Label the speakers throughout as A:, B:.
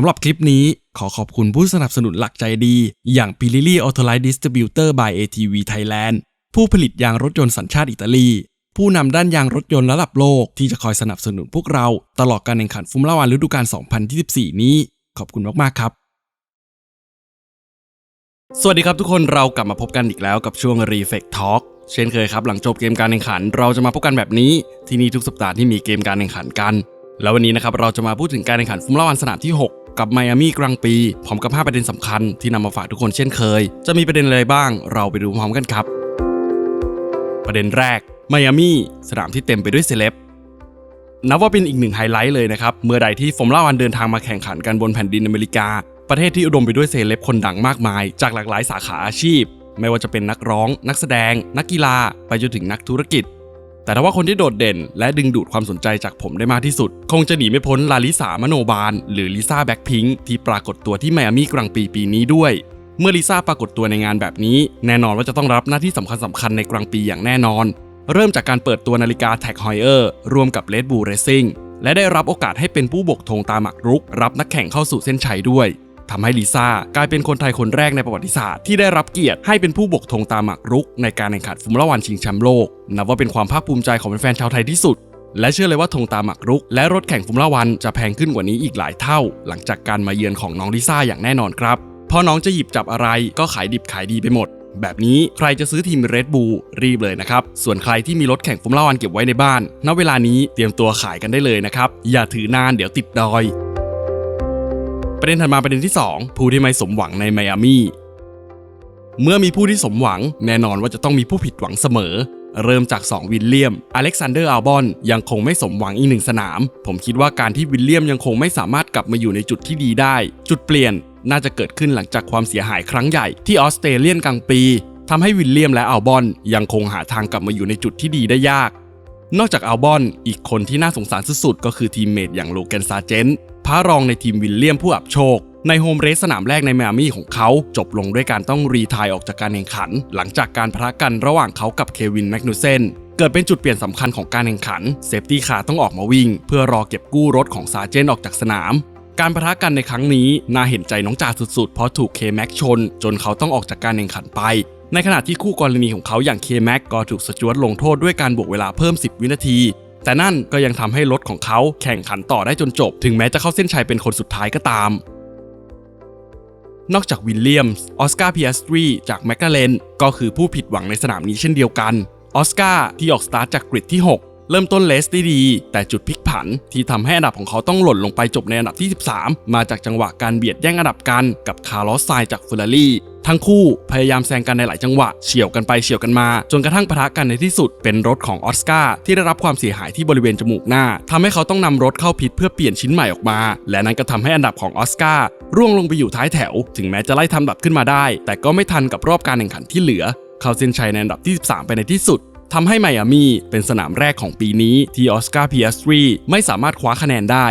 A: ำหรับคลิปนี้ขอขอบคุณผู้สนับสนุนหลักใจดี อย่าง p i l i l i Autolite Distributor by ATV Thailand ผู้ผลิตยางรถยนต์สัญชาติอิตาลี ผู้นำด้านยางรถยนต์ระดับโลกที่จะคอยสนับสนุนพวกเรา ตลอดการแข่งขันฟุมล่าวันฤดูกาล 2024 นี้ ขอบคุณมาก ๆ ครับ สวัสดีครับทุกคนเรากลับมาพบกันอีกแล้วกับช่วง Reflect Talk เช่นเคยครับหลังจบเกมการแข่งขัน เราจะมาพบกันแบบนี้ที่นี่ทุกสัปดาห์ที่มีเกมการแข่งขันกัน แล้ววันนี้นะครับเราจะมาพูดถึงการแข่งขันฟุมล่าวันสนามที่6 กับไมอามี่กลางปี พร้อมกับ5ประเด็นสำคัญที่นำมาฝากทุกคนเช่นเคย จะมีประเด็นอะไรบ้าง เราไปดูพร้อมกันครับ ประเด็นแรกไมอามี่สนามที่เต็มไปด้วยเซเลบนับว่าเป็นอีกหนึ่งไฮไลท์เลยนะครับ เมื่อใดที่ฟอร์มูล่าวันเดินทางมาแข่งขันกันบนแผ่นดินอเมริกา ประเทศที่อุดมไปด้วยเซเลบคนดังมากมาย จากหลากหลายสาขาอาชีพ ไม่ว่าจะเป็นนักร้อง นักแสดง นักกีฬา ไปจนถึงนักธุรกิจ แต่ถ้าว่าคนที่โดดเด่น และดึงดูดความสนใจจากผมได้มากที่สุด คงจะหนีไม่พ้นลาลิสามโนบาล หรือลิซ่าแบ็คพิงค์ที่ปรากฏตัวที่ไมอามี่กลางปีปีนี้ด้วยเมื่อลิซ่าปรากฏตัวในงานแบบนี้ แน่นอนว่าจะต้องรับหน้าที่สำคัญสำคัญในกลางปีอย่างแน่นอน เริ่มจากการเปิดตัวนาฬิกา Tag Heuer ร่วมกับ Red Bull Racing และได้รับโอกาสให้เป็นผู้บกธงตาหมากรุก รับนักแข่งเข้าสู่เส้นชัยด้วย ทำให้ลิซ่ากลายเป็นคนไทยคนแรกในประวัติศาสตร์ที่ได้รับเกียรติให้เป็นผู้บกธงตามหมากรุก ในการแข่งขันฟอร์มูล่าวันชิงแชมป์โลกนับว่าเป็นความภาคภูมิใจของแฟนชาวไทยที่สุดและเชื่อเลยว่าธงตามหมากรุก และรถแข่งฟอร์มูล่าวันจะแพงขึ้นกว่านี้อีกหลายเท่า หลังจากการมาเยือนของน้องลิซ่าอย่างแน่นอนครับเพราะน้องจะหยิบจับอะไรก็ขายดิบขายดีไปหมด แบบนี้ใครจะซื้อทีม Red Bull รีบเลยนะครับ ส่วนใครที่มีรถแข่งฟอร์มูล่าวันเก็บไว้ในบ้าน ณ เวลานี้เตรียมตัวขายกันได้เลยนะครับ อย่าถือนานเดี๋ยวติดดอย ประเด็นถัดมาประเด็นที่ 2 ผู้ที่ไม่สมหวังในไมอามี่เมื่อมีผู้ที่สมหวังแน่นอนว่าจะต้องมีผู้ผิดหวังเสมอ เริ่มจาก 2 วิลเลียม อเล็กซานเดอร์อัลบอนยังคงไม่สมหวังอีกหนึ่งสนาม ผมคิดว่าการที่วิลเลียมยังคงไม่สามารถกลับมาอยู่ในจุดที่ดีได้ จุดเปลี่ยนน่าจะเกิดขึ้นหลังจากความเสียหายครั้งใหญ่ที่ออสเตรเลียนกลางปีทำให้วิลเลียมและอัลบอนยังคงหาทางกลับมาอยู่ในจุดที่ดีได้ยาก นอกจากอัลบอนอีกคนที่น่าสงสารสุดๆก็คือทีมเมทอย่างโลแกนซาเจน พระรองในทีมวิลเลียมผู้อับโชค ในโฮมเรสสนามแรกในไมอามี่ของเขา จบลงด้วยการต้องรีทายออกจากการแข่งขัน หลังจากการพะกันระหว่างเขากับเควินแมกนูเซนเกิดเป็นจุดเปลี่ยนสำคัญของการแข่งขัน เซฟตี้คาร์ต้องออกมาวิ่ง เพื่อรอเก็บกู้รถของซาเจนออกจากสนาม การประทะกันในครั้งนี้น่าเห็นใจน้องจ่าสุดๆ เพราะถูกเคแม็กชน จนเขาต้องออกจากการแข่งขันไป ในขณะที่คู่กรณีของเขาอย่างเคแม็กก็ถูกสจวตลงโทษด้วยการบวกเวลาเพิ่ม 10 วินาที แต่นั่นก็ยังทำให้รถของเขาแข่งขันต่อได้จนจบ ถึงแม้จะเข้าเส้นชัยเป็นคนสุดท้ายก็ตาม นอกจากวิลเลียมส์ออสการ์พิอัสตรีจากแมคลาเรนก็คือผู้ผิดหวังในสนามนี้เช่นเดียวกัน ออสการ์ที่ออกสตาร์ทจากกริดที่ 6เริ่มต้นเลสได้ดี แต่จุดพลิกผันที่ทำให้อันดับของเขาต้องหล่นลงไปจบในอันดับที่ 13 มาจากจังหวะการเบียดแย่งอันดับกันกับคาร์ลอสไซจากเฟอร์รารี่ ทั้งคู่พยายามแซงกันในหลายจังหวะเฉี่ยวกันไปเฉี่ยวกันมา จนกระทั่งปะทะกันในที่สุดเป็นรถของออสการ์ที่ได้รับความเสียหายที่บริเวณจมูกหน้าทำให้เขาต้องนำรถเข้าพิษเพื่อเปลี่ยนชิ้นใหม่ออกมา และนั่นก็ทำให้อันดับของออสการ์ร่วงลงไปอยู่ท้ายแถว ถึงแม้จะไล่ทำดับขึ้นมาได้ แต่ก็ไม่ทันกับรอบการแข่งขันที่เหลือ เขาเส้นชัยในอันดับที่ 13 ไปในที่สุดทำให้ไมอามี่เป็นสนามแรกของปีนี้ที่ออสการ์พีอัสตรีไม่สามารถคว้าคะแนนได้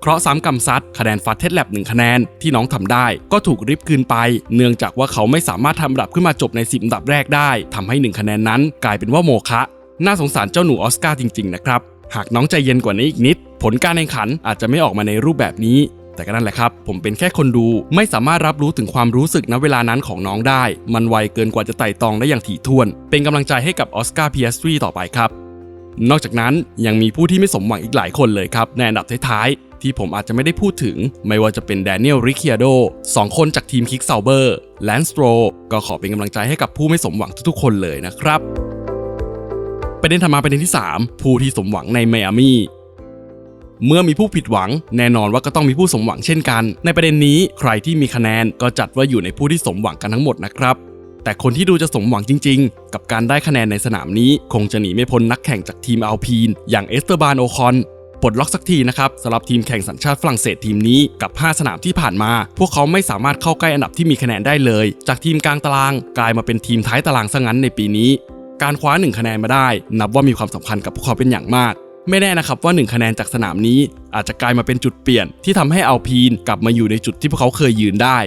A: เคราะห์ซ้ำกำซัดคะแนนฟัดเทสแลบหนึ่งคะแนนที่น้องทำได้ ก็ถูกริบคืนไป เนื่องจากว่าเขาไม่สามารถทำอันดับขึ้นมาจบในสิบอันดับแรกได้ทำให้หนึ่งคะแนนนั้น กลายเป็นว่าโมฆะน่าสงสารเจ้าหนูออสการ์จริงๆนะครับหากน้องใจเย็นกว่านี้อีกนิด ผลการแข่งขันอาจจะไม่ออกมาในรูปแบบนี้ แต่ก็นั่นแหละครับ ผมเป็นแค่คนดูไม่สามารถรับรู้ถึงความรู้สึกณเวลานั้นของน้องได้ มันไวเกินกว่าจะไต่ตองได้อย่างถี่ถ้วน เป็นกำลังใจให้กับออสการ์พีเอสตรีต่อไปครับ นอกจากนั้นยังมีผู้ที่ไม่สมหวังอีกหลายคนเลยครับในอันดับท้ายๆ ที่ผมอาจจะไม่ได้พูดถึง ไม่ว่าจะเป็นแดเนียลริคิอาโดสองคนจากทีมคิกเซาเบอร์แลนสโตรก็ขอเป็นกำลังใจให้กับผู้ไม่สมหวังทุกๆคนเลยนะครับประเด็นถัดมาประเด็นที่ 3 ผู้ที่สมหวังในไมอามี่เมื่อมีผู้ผิดหวัง แน่นอนว่าก็ต้องมีผู้สมหวังเช่นกัน ในประเด็นนี้ใครที่มีคะแนนก็จัดว่าอยู่ในผู้ที่สมหวังกันทั้งหมดนะครับ แต่คนที่ดูจะสมหวังจริง ๆ กับการได้คะแนนในสนามนี้ คงจะหนีไม่พ้นนักแข่งจากทีมอัลพีนอย่างเอสเตอร์บานโอคอน ปลดล็อกสักทีนะครับสำหรับทีมแข่งสัญชาติฝรั่งเศสทีมนี้กับ 5 สนามที่ผ่านมา พวกเขาไม่สามารถเข้าใกล้อันดับที่มีคะแนนได้เลย จากทีมกลางตารางกลายมาเป็นทีมท้ายตารางซะงั้นในปีนี้ การคว้า 1 คะแนนมาได้ นับว่ามีความสำคัญกับพวกเขาเป็นอย่างมาก ไม่แน่นะครับว่า 1 คะแนนจากสนามนี้ อาจจะกลายมาเป็นจุดเปลี่ยนที่ทำให้อัลพีนกลับมาอยู่ในจุดที่พวกเขาเคยยืนได้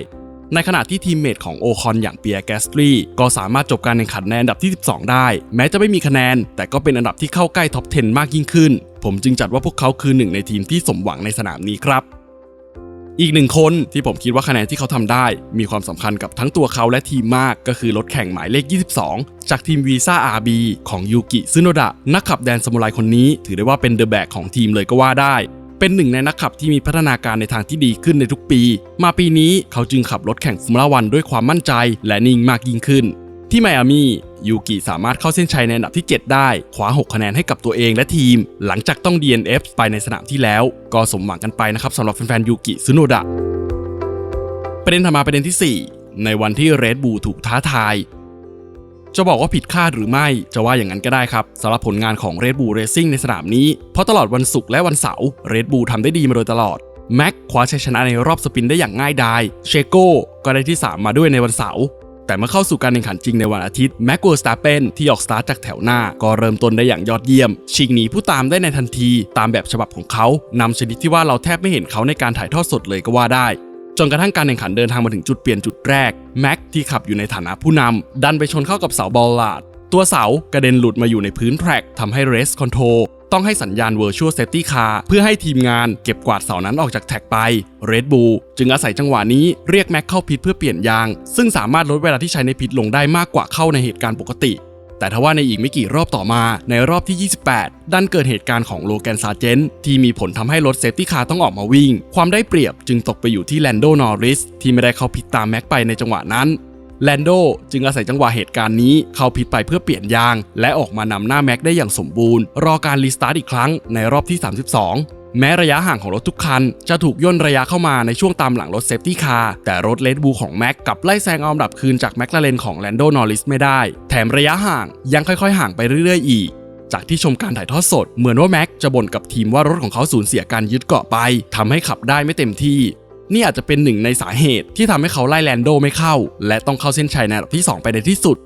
A: ในขณะที่ทีมเมทของโอคอนอย่างเปียร์แกสตรีก็สามารถจบการแข่งขันในอันดับที่ 12 ได้ แม้จะไม่มีคะแนน แต่ก็เป็นอันดับที่เข้าใกล้ท็อป 10 มากยิ่งขึ้น ผมจึงจัดว่าพวกเขาคือหนึ่งในทีมที่สมหวังในสนามนี้ครับอีกหนึ่งคนที่ผมคิดว่าคะแนนที่เขาทำได้ มีความสำคัญกับทั้งตัวเขาและทีมมากก็คือรถแข่งหมายเลข 22 จากทีมวีซ่า RB ของยูกิซึโนดะนักขับแดนสมุไรคนนี้ ถือได้ว่าเป็นเดอะแบกของทีมเลยก็ว่าได้ เป็นหนึ่งในนักขับที่มีพัฒนาการในทางที่ดีขึ้นในทุกปี มาปีนี้เขาจึงขับรถแข่งฟอร์มูล่าวันด้วยความมั่นใจ และนิ่งมากยิ่งขึ้น ที่ไมอามี่ยูกิสามารถเข้าเส้นชัยในอันดับที่ 7 ได้คว้า 6 คะแนนให้กับตัวเองและทีม หลังจากต้อง DNF ไปในสนามที่แล้ว ก็สมหวังกันไปนะครับสำหรับแฟนๆยูกิซึโนดะประเด็นถัดมาประเด็นที่ 4 ในวันที่เรดบูถูกท้าทาย จะบอกว่าผิดคาดหรือไม่จะว่าอย่างนั้นก็ได้ครับสำหรับผลงานของ Red Bull Racing ในสนามนี้ เพราะตลอดวันศุกร์และวันเสาร์ Red Bull ทำได้ดีมาโดยตลอดแม็กคว้าชัยชนะในรอบสปินได้อย่างง่ายดายเชโก้ก็ได้ที่ 3 มาด้วยในวันเสาร์แต่เมื่อเข้าสู่การแข่งขันจริงในวันอาทิตย์แม็กกัวสตาเปนที่ออกสตาร์ทจากแถวหน้า ก็เริ่มต้นได้อย่างยอดเยี่ยม ชิงหนีผู้ตามได้ในทันที ตามแบบฉบับของเขานำชนิดที่ว่าเราแทบไม่เห็นเขาในการถ่ายทอดสดเลยก็ว่าได้ จนกระทั่งการแข่งขันเดินทางมาถึงจุดเปลี่ยนจุดแรก แม็กที่ขับอยู่ในฐานะผู้นำดันไปชนเข้ากับเสาบอลลาด ตัวเสากระเด็นหลุดมาอยู่ในพื้นแทร็กทำให้เรสคอนโทรต้องให้สัญญาณ Virtual Safety Car เพื่อให้ทีมงานเก็บกวาดเสานั้นออกจากแท็กไป Red Bull จึงอาศัยจังหวะนี้เรียกแม็กเข้าพิทเพื่อเปลี่ยนยาง ซึ่งสามารถลดเวลาที่ใช้ในพิทลงได้มากกว่าเข้าในเหตุการณ์ปกติ แต่ทว่าในอีกไม่กี่รอบต่อมาในรอบที่ 28 ดันเกิดเหตุการณ์ของโลแกนซาเจนที่มีผลทำให้รถเซฟตี้คาร์ต้องออกมาวิ่ง ความได้เปรียบจึงตกไปอยู่ที่แลนโดนอริสที่ไม่ได้เข้าพิทตามแม็กไปในจังหวะนั้นแลนโดจึงอาศัยจังหวะเหตุการณ์นี้เข้าพิทไปเพื่อเปลี่ยนยาง และออกมานำหน้าแม็กได้อย่างสมบูรณ์ รอการรีสตาร์ทอีกครั้งในรอบที่ 32 แม้ระยะห่างของรถทุกคัน จะถูกย่นระยะเข้ามาในช่วงตามหลังรถเซฟตี้คาร์แต่รถเลดบูของแม็กกับไล่แซงเอาอันดับคืนจากแมคลาเรนของแลนโดนอริสไม่ได้ แถมระยะห่างยังค่อยๆ ห่างไปเรื่อย ๆ อีกจากที่ชมการถ่ายทอดสด เหมือนว่าแม็กจะบ่นกับทีมว่ารถของเขาสูญเสียการยึดเกาะไปทำให้ขับได้ไม่เต็มที่ นี่อาจจะเป็นหนึ่งในสาเหตุที่ทำให้เขาไล่แลนโดไม่เข้า และต้องเข้าเส้นชัยในอันดับที่ 2 ไปในที่สุด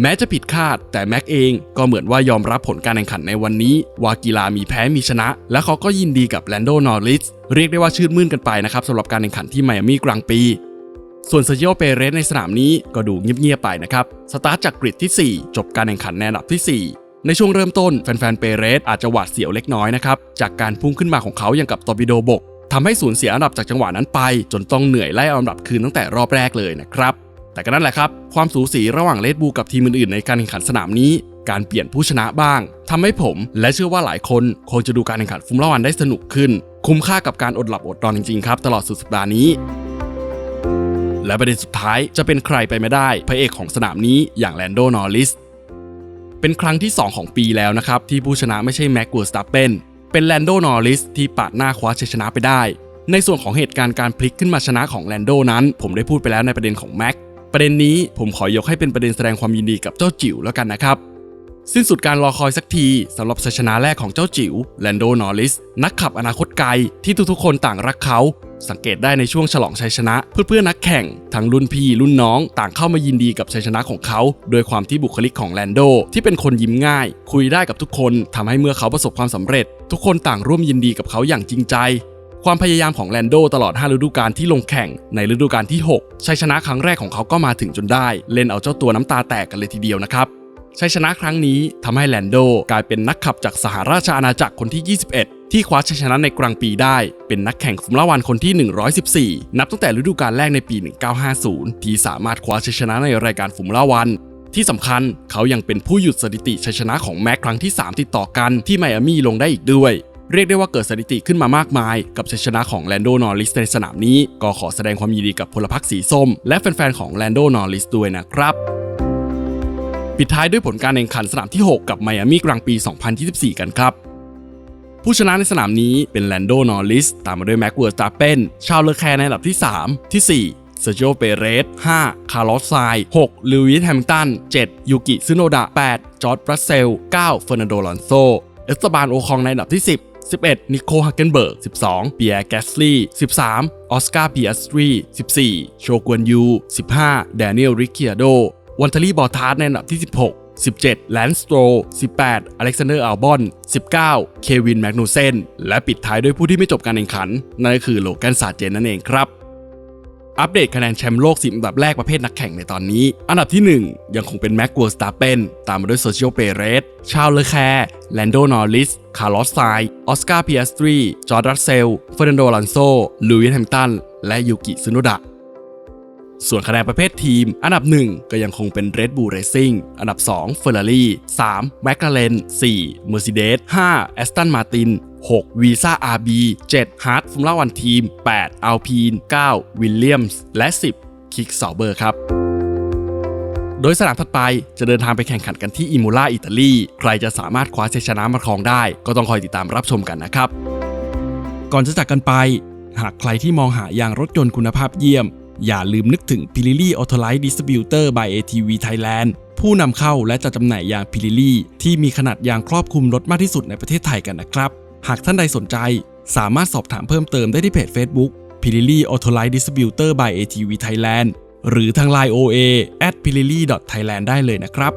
A: แม้จะผิดคาด แต่แม็กเองก็เหมือนว่ายอมรับผลการแข่งขันในวันนี้ ว่ากีฬามีแพ้มีชนะ และเขาก็ยินดีกับแลนโดนอริสเรียกได้ว่าชื่นมื่นกันไปนะครับสำหรับการแข่งขันที่ไมอามี่กลางปี ส่วนเซอร์จิโอเปเรสในสนามนี้ก็ดูเงียบๆไปนะครับสตาร์ทจากกริดที่ 4 จบการแข่งขันในอันดับที่ 4ในช่วงเริ่มต้นแฟนๆเปเรสอาจจะหวาดเสียวเล็กน้อยนะครับ จากการพุ่งขึ้นมาของเขาอย่างกับตอร์ปิโดบกทำให้สูญเสียอันดับจากจังหวะนั้นไป จนต้องเหนื่อยไล่อันดับคืนตั้งแต่รอบแรกเลยนะครับ แต่ก็นั่นแหละครับ ความสูสีระหว่างเลดบูกับทีมอื่นๆในการแข่งขันสนามนี้ การเปลี่ยนผู้ชนะบ้างทำให้ผม และเชื่อว่าหลายคนคงจะดูการแข่งขันฟอร์มูล่าวันได้สนุกขึ้น คุ้มค่ากับการอดหลับอดนอนจริงๆครับตลอดสุดสัปดาห์นี้และประเด็นสุดท้ายจะเป็นใครไปไม่ได้ พระเอกของสนามนี้อย่างแลนโดนอริส เป็นครั้งที่ 2 ของปีแล้วนะครับ ที่ผู้ชนะไม่ใช่แม็กกัวสตัปเปนเป็นแลนโดนอริสที่ปาดหน้าคว้าชัยชนะไปได้ ในส่วนของเหตุการณ์การพลิกขึ้นมาชนะของแลนโดนั้น ผมได้พูดไปแล้วในประเด็นของแม็ก ประเด็นนี้ผมขอยกให้เป็นประเด็นแสดงความยินดีกับเจ้าจิ๋วแล้วกันนะครับ สิ้นสุดการรอคอยสักทีสำหรับชัยชนะแรกของเจ้าจิ๋วแลนโดนอริส นักขับอนาคตไกลที่ทุกๆคนต่างรักเขา สังเกตได้ในช่วงฉลองชัยชนะ เพื่อนๆนักแข่ง ทั้งรุ่นพี่รุ่นน้องต่างเข้ามายินดีกับชัยชนะของเขาโดยความที่บุคลิกของแลนโด ที่เป็นคนยิ้มง่าย คุยได้กับทุกคนทำให้เมื่อเขาประสบความสำเร็จ ทุกคนต่างร่วมยินดีกับเขาอย่างจริงใจ ความพยายามของแลนโดตลอด 5 ฤดูกาลที่ลงแข่งในฤดูกาลที่ 6 ชัยชนะครั้งแรกของเขาก็มาถึงจนได้ เล่นเอาเจ้าตัวน้ำตาแตกกันเลยทีเดียวนะครับชัยชนะครั้งนี้ทำให้แลนโดกลายเป็นนักขับจากสหราชอาณาจักรคนที่ 21 ที่คว้าชัยชนะในกลางปีได้ เป็นนักแข่งฟอร์มูล่าวันคนที่ 114 นับตั้งแต่ฤดูกาลแรกในปี 1950 ที่สามารถคว้าชัยชนะในรายการฟอร์มูล่าวันที่สำคัญเขายังเป็นผู้หยุดสถิติชัยชนะของแม็กครั้งที่ 3 ติดต่อกันที่ไมอามี่ลงได้อีกด้วย เรียกได้ว่าเกิดสถิติขึ้นมามากมาย กับชัยชนะของแลนโดนอริสในสนามนี้ ก็ขอแสดงความยินดีกับพลพรรคสีส้ม และแฟนๆของแลนโดนอริสด้วยนะครับปิดท้ายด้วยผลการแข่งขันสนามที่ 6 กับไมอามี่กลางปี 2024 กันครับ ผู้ชนะในสนามนี้เป็นแลนโดนอริสตามมาด้วยแม็กเวิร์สตาเปนชาวเลอแคร์ในอันดับที่ 3 ที่ 4เซอร์โอเปเรส 5 คาร์ลอสไซ6ลูอิสแฮมิลตัน 7 ยูกิซึโนดะ 8 จอร์ดบรัสเซล 9 เฟอร์นันโด ลอนโซ เอสตาบานโอคองในอันดับที่ 10 11 นิโคฮักเกนเบิร์ก 12 เปียร์แกสลีย์13 ออสการ์ปีอสตรี 14 โชกวนยู 15 แดเนียลริคิอาโด วันทารีบอทาร์ดในอันดับที่ 16 17แลนสโตร18อเล็กซานเดอร์อัลบอน 19 เควินแมกนูเซน และปิดท้ายด้วยผู้ที่ไม่จบการแข่งขัน นั่นก็คือโลแกนซาเจนนั่นเองครับ อัปเดตคะแนนแชมป์โลก10อันดับแรกประเภทนักแข่งในตอนนี้ อันดับที่ 1 ยังคงเป็นแม็กกัวสตาเปนตามมาด้วยโซเชียลเปเรส ชาลเลอแคร์แลนโดนอริส คาร์ลอสไซออสการ์พิอัสตรี จอร์ดัสเซลเฟรนันโดลันโซ ลูอิสแฮมตัน และยูกิซึโนดะส่วนคะแนนประเภททีม อันดับ 1 ก็ยังคงเป็น Red Bull Racing อันดับ 2 Ferrari 3 McLaren 4 Mercedes 5 Aston Martin 6 Visa RB 7 Hart Formula One Team 8 Alpine 9 Williams และ 10 Kick Sauber ครับโดยสนามถัดไปจะเดินทางไปแข่งขันกันที่อิมูล่าอิตาลี ใครจะสามารถคว้าชัยชนะมาครองได้ ก็ต้องคอยติดตามรับชมกันนะครับ ก่อนจะจากกันไป หากใครที่มองหายางรถยนต์คุณภาพเยี่ยม อย่าลืมนึกถึง Pirelli Autolite Distributor by ATV Thailand ผู้นำเข้าและจัดจำหน่ายยาง Pirelli ที่มีขนาดยางครอบคลุมรถมากที่สุดในประเทศไทยกันนะครับ หากท่านใดสนใจ สามารถสอบถามเพิ่มเติมได้ที่เพจ Facebook Pirelli Autolite Distributor by ATV Thailand หรือทาง Line OA at pirelli thailand ได้เลยนะครับ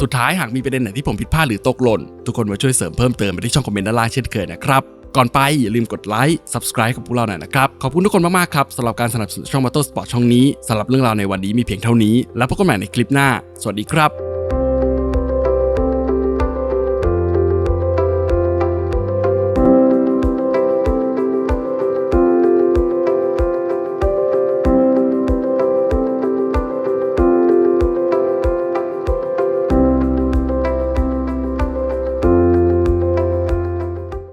A: สุดท้ายหากมีประเด็นไหนที่ผมผิดพลาดหรือตกหล่น ทุกคนมาช่วยเสริมเพิ่มเติมไปที่ช่องคอมเมนต์ด้านล่างเช่นเคยนะครับ ก่อนไปอย่าลืมกดไลค์ Subscribe กับพวกเราหน่อยนะครับ ขอบคุณทุกคนมากๆครับสำหรับการสนับสนุนช่อง Motor Sport ช่องนี้สำหรับเรื่องราวในวันนี้มีเพียงเท่านี้ แล้วพบกันใหม่ในคลิปหน้า สวัสดีครับ